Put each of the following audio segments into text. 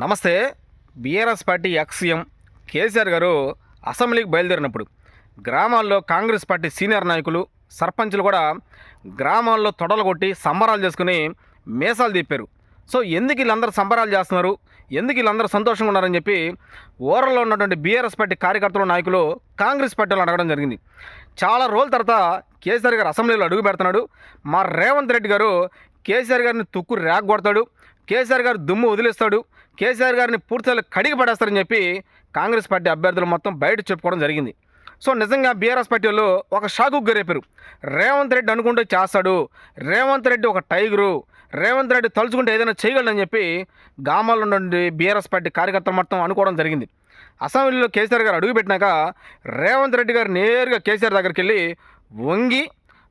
నమస్తే BRS party XM KCR గారు అసెంబ్లీకి బయలుదేరినప్పుడు గ్రామాల్లో కాంగ్రెస్ పార్టీ సీనియర్ నాయకులు సర్పంచులు కూడా గ్రామాల్లో తొడలు కొట్టి సంబరాలు చేసుకుని మీసాలు తిప్పారు సో ఎందుకు వీళ్ళందరూ సంబరాలు చేస్తున్నారు? ఎందుకు వీళ్ళందరూ సంతోషంగా ఉన్నారని చెప్పి ఓరల్లో ఉన్నటువంటి బీఆర్ఎస్ పార్టీ కార్యకర్తలు నాయకులు కాంగ్రెస్ పార్టీలో అడగడం జరిగింది. చాలా రోజుల తర్వాత కేసీఆర్ గారు అసెంబ్లీలో అడుగు పెడుతున్నాడు. మా రేవంత్ రెడ్డి గారు కేసీఆర్ గారిని తుక్కు ర్యాగ్ కొడతాడు. కేసీఆర్ గారు దుమ్ము వదిలేస్తాడు. కేసీఆర్ గారిని పూర్తిగా కడిగి పడేస్తారని చెప్పి కాంగ్రెస్ పార్టీ అభ్యర్థులు మొత్తం బయట చెప్పుకోవడం జరిగింది. సో నిజంగా బీఆర్ఎస్ పార్టీ వాళ్ళు ఒక షాకు గరేపారు రేవంత్ రెడ్డి అనుకుంటే చేస్తాడు రేవంత్ రెడ్డి ఒక టైగరు రేవంత్ రెడ్డి తలుచుకుంటే ఏదైనా చేయగలడని చెప్పి గ్రామాల్లో నుండి బీఆర్ఎస్ పార్టీ కార్యకర్తలు మొత్తం అనుకోవడం జరిగింది. అసెంబ్లీలో కేసీఆర్ గారు అడుగుపెట్టినాక రేవంత్ రెడ్డి గారు నేరుగా కేసీఆర్ దగ్గరికి వెళ్ళి వంగి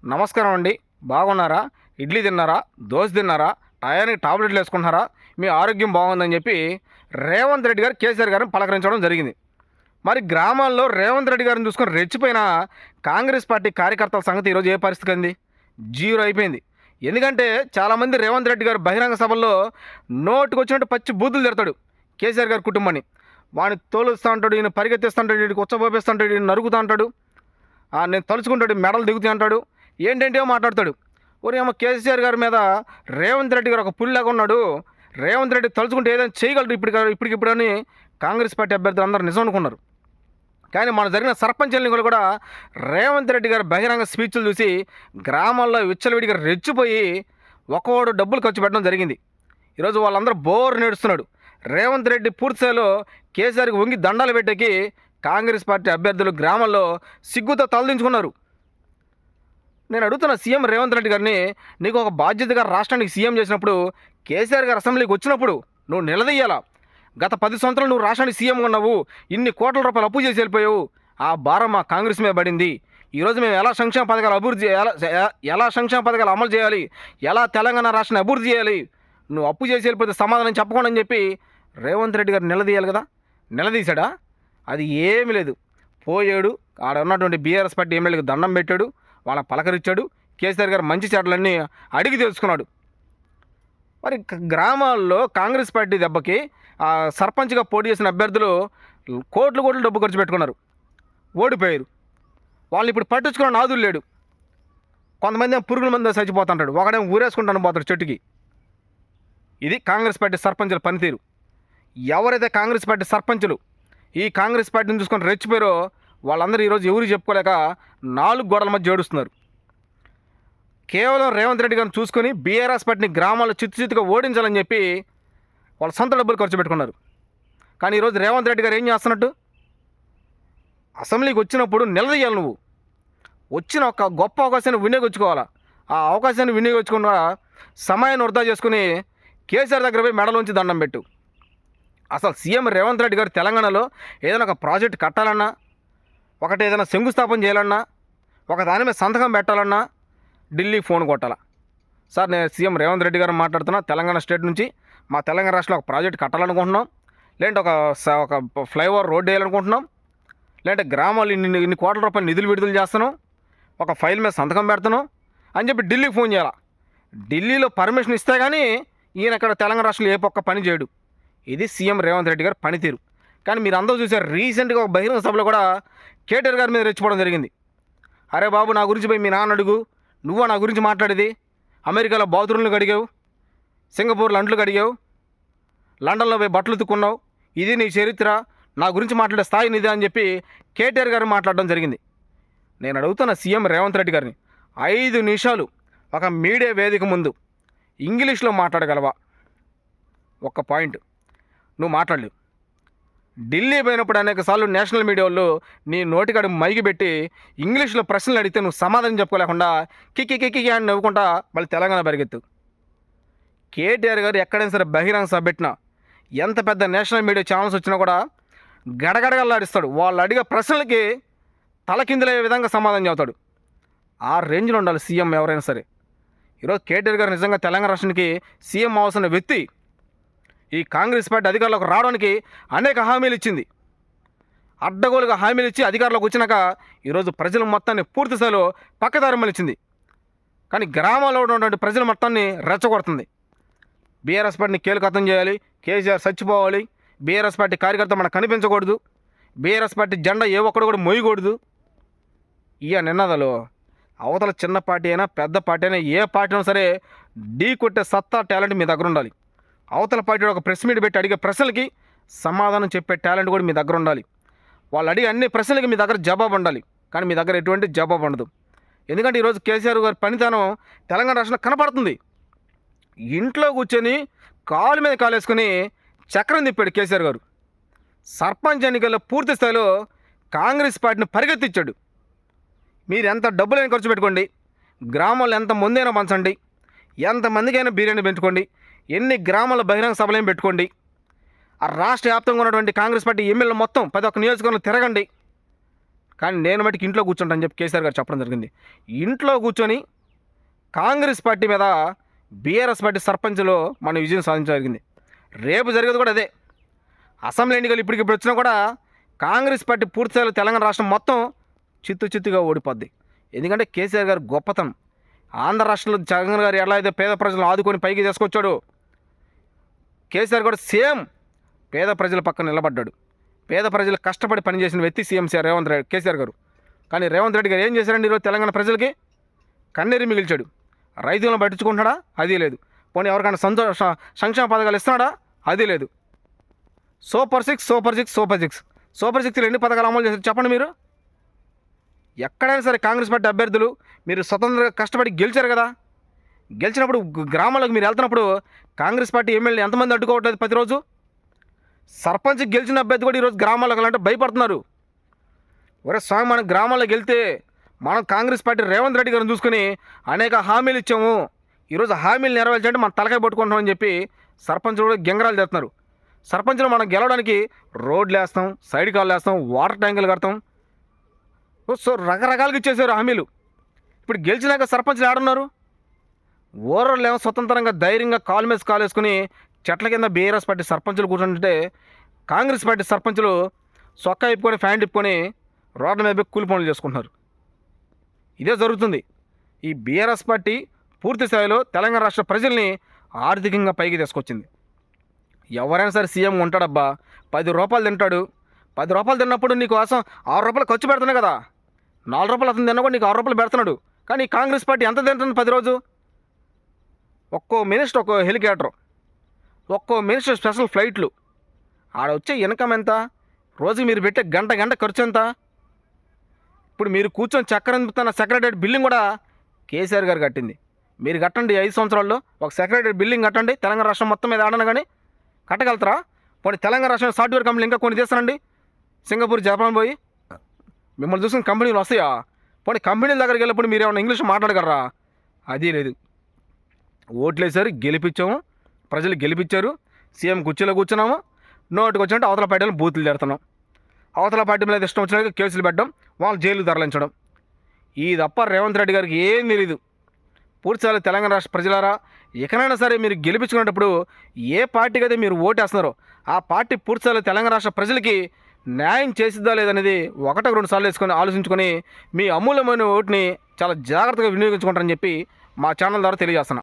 నమస్కారం అండి బాగున్నారా? ఇడ్లీ తిన్నారా? దోశ తిన్నారా? ఆయనకి టాబ్లెట్లు వేసుకుంటున్నారా? మీ ఆరోగ్యం బాగుందని చెప్పి రేవంత్ రెడ్డి గారు కేసీఆర్ గారిని పలకరించడం జరిగింది. మరి గ్రామాల్లో రేవంత్ రెడ్డి గారిని చూసుకొని రెచ్చిపోయిన కాంగ్రెస్ పార్టీ కార్యకర్తల సంగతి ఈరోజు ఏ పరిస్థితి అంది? జీరో అయిపోయింది. ఎందుకంటే చాలామంది రేవంత్ రెడ్డి గారు బహిరంగ సభల్లో నోటుకు వచ్చినట్టు పచ్చి బూతులు తిడతాడు కేసీఆర్ గారి కుటుంబాన్ని. వాడిని తోలుస్తూ ఉంటాడు ఈయన పరిగెత్తిస్తూ ఉంటాడు ఈయన కుచ్చబోపేస్తూ ఉంటాడు ఈయన నరుకుతూ ఉంటాడు ఆ, నేను తలుచుకుంటాడు మెడలు దిగుతూ అంటాడు. ఏంటంటే మాట్లాడతాడు. ఒరే కేసీఆర్ గారి మీద రేవంత్ రెడ్డి గారు ఒక పుల్లాగా ఉన్నాడు. రేవంత్ రెడ్డి తలుచుకుంటే ఏదైనా చేయగలరు ఇప్పుడు ఇప్పటికిప్పుడు అని కాంగ్రెస్ పార్టీ అభ్యర్థులు అందరూ నిజం అనుకున్నారు. కానీ మన జరిగిన సర్పంచ్ ఎన్నికలు కూడా రేవంత్ రెడ్డి గారు బహిరంగ స్పీచ్లు చూసి గ్రామాల్లో విచ్చలవిడిగా రెచ్చిపోయి ఒక్కోడు డబ్బులు ఖర్చు పెట్టడం జరిగింది. ఈరోజు వాళ్ళందరూ బోర్ నేడుస్తున్నాడు. రేవంత్ రెడ్డి పూర్తిస్థాయిలో కేసీఆర్కి వంగి దండాలు పెట్టేకి కాంగ్రెస్ పార్టీ అభ్యర్థులు గ్రామాల్లో సిగ్గుతో తలదించుకున్నారు. నేను అడుగుతున్న సీఎం రేవంత్ రెడ్డి గారిని నీకు ఒక బాధ్యతగా రాష్ట్రానికి సీఎం చేసినప్పుడు కేసీఆర్ గారు అసెంబ్లీకి వచ్చినప్పుడు నువ్వు నిలదీయాలా? గత పది సంవత్సరాలు నువ్వు రాష్ట్రానికి సీఎం ఉన్నావు ఇన్ని కోట్ల రూపాయలు అప్పు చేసి వెళ్ళిపోయావు ఆ భారం మా కాంగ్రెస్ మీద పడింది. ఈరోజు మేము ఎలా సంక్షేమ పథకాలు అభివృద్ధి ఎలా ఎలా సంక్షేమ పథకాలు అమలు చేయాలి? ఎలా తెలంగాణ రాష్ట్రాన్ని అభివృద్ధి చేయాలి? నువ్వు అప్పు చేసి వెళ్ళిపోతే సమాధానం చెప్పకుండా అని చెప్పి రేవంత్ రెడ్డి గారు నిలదీయాలి కదా? నిలదీశాడా? అది ఏమీ లేదు. పోయాడు ఆడ ఉన్నటువంటి బీఆర్ఎస్ పార్టీ ఎమ్మెల్యేకి దండం పెట్టాడు వాళ్ళ పలకరించాడు కేసీఆర్ గారు మంచి చెడ్లన్నీ అడిగి తెలుసుకున్నాడు. మరి గ్రామాల్లో కాంగ్రెస్ పార్టీ దెబ్బకి సర్పంచ్గా పోటీ చేసిన అభ్యర్థులు కోట్లు కోట్లు డబ్బు ఖర్చు పెట్టుకున్నారు. ఓడిపోయారు. వాళ్ళు ఇప్పుడు పట్టించుకున్న నాదులు లేడు. కొంతమంది పురుగుల మంది చచ్చిపోతుంటాడు. ఒకడేమో ఊరేసుకుంటాను పోతాడు చెట్టుకి. ఇది కాంగ్రెస్ పార్టీ సర్పంచుల పనితీరు. ఎవరైతే కాంగ్రెస్ పార్టీ సర్పంచులు ఈ కాంగ్రెస్ పార్టీని చూసుకొని రెచ్చిపోయారో వాళ్ళందరూ ఈరోజు ఎవరు చెప్పుకోలేక నాలుగు గోడల మధ్య ఏడుస్తున్నారు. కేవలం రేవంత్ రెడ్డి గారిని చూసుకొని బీఆర్ఎస్ పార్టీని గ్రామాల్లో చిత్తు చిత్తుగా ఓడించాలని చెప్పి వాళ్ళ సొంత డబ్బులు ఖర్చు పెట్టుకున్నారు. కానీ ఈరోజు రేవంత్ రెడ్డి గారు ఏం చేస్తున్నట్టు? అసెంబ్లీకి వచ్చినప్పుడు నిలదీయాలి నువ్వు. వచ్చిన ఒక గొప్ప అవకాశాన్ని వినియోగించుకోవాలా? ఆ అవకాశాన్ని వినియోగించుకున్న సమయాన్ని వృధా చేసుకుని కేసీఆర్ దగ్గర పోయి మెడలోంచి దండం పెట్టు. అసలు సీఎం రేవంత్ రెడ్డి గారు తెలంగాణలో ఏదైనా ఒక ప్రాజెక్ట్ కట్టాలన్నా ఒకటి ఏదైనా శంకుస్థాపన చేయాలన్నా ఒక దాని మీద సంతకం పెట్టాలన్నా ఢిల్లీ ఫోన్ కొట్టాలా. సార్ నేను సీఎం రేవంత్ రెడ్డి గారు మాట్లాడుతున్నా. తెలంగాణ స్టేట్ నుంచి మా తెలంగాణ రాష్ట్రంలో ఒక ప్రాజెక్ట్ కట్టాలనుకుంటున్నాం. లేదంటే ఒక ఒక ఫ్లైఓవర్ రోడ్ వేయాలనుకుంటున్నాం. లేదంటే గ్రామాలు ఇన్ని ఇన్ని కోట్ల రూపాయలు నిధులు విడుదల చేస్తున్నాం. ఒక ఫైల్ మీద సంతకం పెడుతున్నాం. అని చెప్పి ఢిల్లీకి ఫోన్ చేయాలా. ఢిల్లీలో పర్మిషన్ ఇస్తే కానీ ఈయన ఇక్కడ తెలంగాణ రాష్ట్రంలో ఏ పక్క పని చేయడు. ఇది సీఎం రేవంత్ రెడ్డి గారు పనితీరు. కానీ మీరు అందరూ చూసారు రీసెంట్గా ఒక బహిరంగ సభలో కూడా కేటీఆర్ గారి మీద రెచ్చిపోవడం జరిగింది. అరే బాబు నా గురించి పోయి మీ నాన్న అడుగు. నువ్వా నా గురించి మాట్లాడేది? అమెరికాలో బాత్రూమ్లు కడిగావు సింగపూర్లో అంట్లు కడిగావు లండన్లో పోయి బట్టలు ఉతుక్కున్నావు. ఇది నీ చరిత్ర నా గురించి మాట్లాడే స్థాయి నీదే అని చెప్పి కేటీఆర్ గారు మాట్లాడడం జరిగింది. నేను అడుగుతున్న సీఎం రేవంత్ రెడ్డి గారిని ఐదు నిమిషాలు ఒక మీడియా వేదిక ముందు ఇంగ్లీష్లో మాట్లాడగలవా? ఒక్క పాయింట్. నువ్వు మాట్లాడలేవు. ఢిల్లీ పోయినప్పుడు అనేక సార్లు నేషనల్ మీడియా వాళ్ళు నీ నోటికాడు మైకి పెట్టి ఇంగ్లీష్లో ప్రశ్నలు అడిగితే నువ్వు సమాధానం చెప్పుకోలేకుండా కిక్కి కిక్కి అని నవ్వుకుంటా మళ్ళీ తెలంగాణ పరిగెత్తు. కేటీఆర్ గారు ఎక్కడైనా సరే బహిరంగ సభ పెట్టినా ఎంత పెద్ద నేషనల్ మీడియా ఛానల్స్ వచ్చినా కూడా గడగడగల్లాడిస్తాడు వాళ్ళు అడిగే ప్రశ్నలకి తలకిందులయ్యే విధంగా సమాధానం చెబుతాడు. ఆ రేంజ్లో ఉండాలి సీఎం ఎవరైనా సరే. ఈరోజు కేటీఆర్ గారు నిజంగా తెలంగాణ రాష్ట్రానికి సీఎం అవసరం వ్యక్తి ఈ కాంగ్రెస్ పార్టీ అధికారులకు రావడానికి అనేక హామీలు ఇచ్చింది. అడ్డగోలుగా హామీలు ఇచ్చి అధికారులకు వచ్చినాక ఈరోజు ప్రజల మొత్తాన్ని పూర్తి స్థాయిలో పక్కదారి మలిచింది. కానీ గ్రామాల్లో ఉన్నటువంటి ప్రజల మొత్తాన్ని రెచ్చగొడుతుంది. బీఆర్ఎస్ పార్టీని కీలకతం చేయాలి కేసీఆర్ చచ్చిపోవాలి బీఆర్ఎస్ పార్టీ కార్యకర్త మనకు కనిపించకూడదు బీఆర్ఎస్ పార్టీ జెండా ఏ ఒక్కడు కూడా మొయ్యకూడదు ఇయ నిన్నదలు అవతల చిన్న పార్టీ అయినా పెద్ద పార్టీ అయినా ఏ పార్టీ అయినా సరే ఢీ కొట్టే సత్తా టాలెంట్ మీ దగ్గర ఉండాలి. అవతల పార్టీ ఒక ప్రెస్ మీట్ పెట్టి అడిగే ప్రశ్నలకి సమాధానం చెప్పే టాలెంట్ కూడా మీ దగ్గర ఉండాలి. వాళ్ళు అడిగే అన్ని ప్రశ్నలకి మీ దగ్గర జవాబు ఉండాలి. కానీ మీ దగ్గర ఎటువంటి జవాబు ఉండదు. ఎందుకంటే ఈరోజు కేసీఆర్ గారి పనితనం తెలంగాణ రాష్ట్రంలో కనపడుతుంది. ఇంట్లో కూర్చొని కాలు మీద కాలు వేసుకొని చక్రం తిప్పాడు కేసీఆర్ గారు. సర్పంచ్ ఎన్నికల్లో పూర్తి స్థాయిలో కాంగ్రెస్ పార్టీని పరిగెత్తించాడు మీరు ఎంత డబ్బులైనా ఖర్చు పెట్టుకోండి. గ్రామాల్లో ఎంత ముందైనా పంచండి. ఎంతమందికైనా బిర్యానీ పెంచుకోండి. ఎన్ని గ్రామాల బహిరంగ సభలేం పెట్టుకోండి. ఆ రాష్ట్ర వ్యాప్తంగా ఉన్నటువంటి కాంగ్రెస్ పార్టీ ఎమ్మెల్యేలు మొత్తం ప్రతి ఒక్క నియోజకవర్గంలో తిరగండి. కానీ నేను మటుకు ఇంట్లో కూర్చుంటానని చెప్పి కేసీఆర్ గారు చెప్పడం జరిగింది. ఇంట్లో కూర్చొని కాంగ్రెస్ పార్టీ మీద బీఆర్ఎస్ పార్టీ సర్పంచ్లో మన విజయం సాధించడం జరిగింది. రేపు జరిగేది కూడా అదే. అసెంబ్లీ ఎన్నికలు ఇప్పటికిప్పుడు వచ్చినా కూడా కాంగ్రెస్ పార్టీ పూర్తిస్థాయిలో తెలంగాణ రాష్ట్రం మొత్తం చిత్తు చిత్తుగా ఓడిపోద్ది. ఎందుకంటే కేసీఆర్ గారు గొప్పతనం. ఆంధ్ర రాష్ట్రంలో జగన్ గారు ఎలా అయితే పేద ప్రజలను ఆదుకొని పైకి తీసుకొచ్చాడు కేసీఆర్ కూడా సేమ్ పేద ప్రజల పక్కన నిలబడ్డాడు. పేద ప్రజలు కష్టపడి పనిచేసిన వ్యక్తి CM sir Revanth Reddy KCR garu. కానీ రేవంత్ రెడ్డి గారు ఏం చేశారండి ఈరోజు తెలంగాణ ప్రజలకి? కన్నీరు మిగిల్చాడు. రైతులను పట్టించుకుంటున్నాడా? అది లేదు. పోనీ ఎవరికైనా సంతోష సంక్షేమ పథకాలు ఇస్తున్నాడా? అది లేదు. Super six super six super six. Super సిక్స్లో ఎన్ని పథకాలు అమలు చేశారు చెప్పండి మీరు? ఎక్కడైనా సరే కాంగ్రెస్ పార్టీ అభ్యర్థులు మీరు స్వతంత్రంగా కష్టపడి గెలిచారు కదా? గెలిచినప్పుడు గ్రామాలకు మీరు వెళ్తున్నప్పుడు కాంగ్రెస్ పార్టీ ఎమ్మెల్యే ఎంతమంది అడ్డుకోవట్లేదు ప్రతిరోజు? సర్పంచ్ గెలిచిన అభ్యర్థి కూడా ఈరోజు గ్రామాలకు అంటే భయపడుతున్నారు. ఒరే స్వామి మనం గ్రామాలకు వెళ్తే మనం కాంగ్రెస్ పార్టీ రేవంత్ రెడ్డి గారిని చూసుకుని అనేక హామీలు ఇచ్చాము. ఈరోజు హామీలు నెరవేర్చాలంటే మనం తలకాయ పట్టుకుంటామని చెప్పి సర్పంచులు కూడా గెంగరాలు చేస్తున్నారు. సర్పంచులు మనం గెలవడానికి రోడ్లు వేస్తాం సైడ్ కాళ్ళు వేస్తాం వాటర్ ట్యాంకులు కడతాం. ఓ, సో రకరకాలుగా ఇచ్చేసారు హామీలు. ఇప్పుడు గెలిచినాక సర్పంచ్లు ఆడున్నారు ఓరర్లు ఏమో స్వతంత్రంగా ధైర్యంగా కాలు మీద కాలు వేసుకుని చెట్ల కింద బీఆర్ఎస్ పార్టీ సర్పంచులు కూర్చుంటే కాంగ్రెస్ పార్టీ సర్పంచులు సొక్కా ఇప్పుకొని ఫ్యాంట్ ఇప్పుకొని రోడ్ల మీద కూలి పనులు చేసుకుంటున్నారు. ఇదే జరుగుతుంది. ఈ బీఆర్ఎస్ పార్టీ పూర్తి స్థాయిలో తెలంగాణ రాష్ట్ర ప్రజల్ని ఆర్థికంగా పైకి తీసుకొచ్చింది. ఎవరైనా సరే సీఎం ఉంటాడబ్బా. పది రూపాయలు తింటాడు. పది రూపాయలు తిన్నప్పుడు నీకు కోసం ఆరు రూపాయలు ఖర్చు పెడుతున్నాయి కదా. నాలుగు రూపాయలు అతను తిన్నా కూడా నీకు ఆరు రూపాయలు పెడుతున్నాడు. కానీ ఈ కాంగ్రెస్ పార్టీ ఎంత తింటుంది పది రోజు? ఒక్కో మినిస్టర్ ఒక్కో హెలికాప్టర్ ఒక్కో మినిస్టర్ స్పెషల్ ఫ్లైట్లు. ఆడ వచ్చే ఇన్కమ్ ఎంత? రోజుకి మీరు పెట్టే గంట గంట ఖర్చు ఎంత? ఇప్పుడు మీరు కూర్చొని చక్రం తిప్పుతున్న సెక్రటరీ బిల్డింగ్ కూడా కేసీఆర్ గారు కట్టింది. మీరు కట్టండి ఐదు సంవత్సరాల్లో ఒక సెక్రటరీ బిల్డింగ్ కట్టండి తెలంగాణ రాష్ట్రం మొత్తం మీద ఆడను కానీ కట్టగలుగుతారా? పోనీ తెలంగాణ రాష్ట్రం సాఫ్ట్వేర్ కంపెనీ ఇంకా కొన్ని చేస్తానండి సింగపూర్ జపాన్ పోయి మిమ్మల్ని చూసిన కంపెనీలు వస్తాయా? పోనీ కంపెనీల దగ్గరికి వెళ్ళినప్పుడు మీరు ఏమైనా ఇంగ్లీష్ మాట్లాడగలరా? అది లేదు. ఓట్లేసారు గెలిపించాము. ప్రజలు గెలిపించారు. సీఎం కుర్చీలో కూర్చున్నాము. నోటికి వచ్చినట్టు అవతల పార్టీలు బూతులు తిడుతున్నాం అవతల పార్టీ మీద ఇష్టం వచ్చినట్టు కేసులు పెట్టడం వాళ్ళు జైలు తరలించడం. ఈ తప్ప రేవంత్ రెడ్డి గారికి ఏం తెలీదు. పూర్తిసారి తెలంగాణ రాష్ట్ర ప్రజలారా ఎక్కడైనా సరే మీరు గెలిపించుకునేటప్పుడు ఏ పార్టీకి అయితే మీరు ఓటేస్తున్నారో ఆ పార్టీ పూర్తిసారి తెలంగాణ రాష్ట్ర ప్రజలకి న్యాయం చేసిద్దా లేదనేది ఒకటో రెండు సార్లు వేసుకొని ఆలోచించుకొని మీ అమూల్యమైన ఓటుని చాలా జాగ్రత్తగా వినియోగించుకుంటారని చెప్పి మా ఛానల్ ద్వారా తెలియజేస్తున్నాను